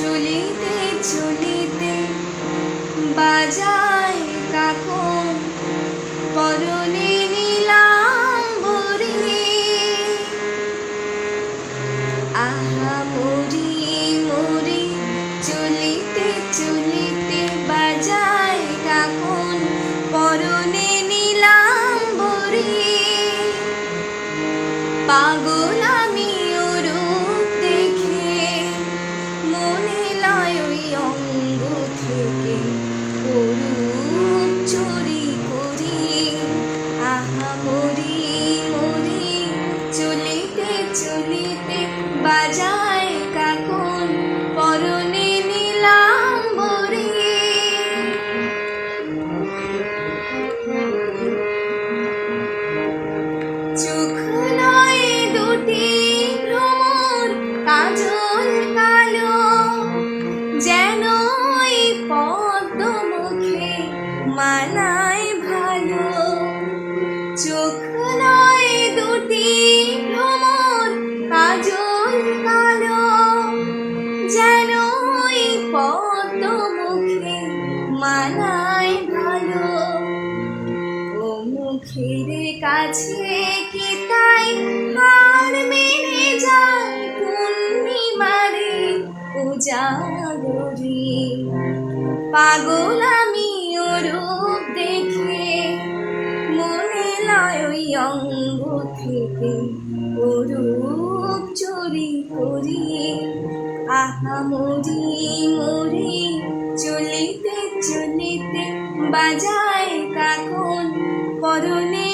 চলিতে চলিতে বাজায় কাকন। পরনে নীলাম্বরে আহা মরি মরি চলিতে চলিতে বাজায় কাকন। পরনে নীলাম্বরে পাগলা মনে লয় ওই চুরি করি। আহা করি মানায় ভালো। চোখ নয় দুটি ভ্রমর কাজল কালো। যেন পদ্ম মুখে মানায় ভালো। ও মুখের কাছে কি তাই হার মেনে যায় পূর্ণিমারে উজাগরি? পাগল দেখে মনে লয় ওই অঙ্গ থেকে ওরূপ চুরি করিয়ে, আহা মরি মরি চলিতে চলিতে বাজায় কাকুন। পরনে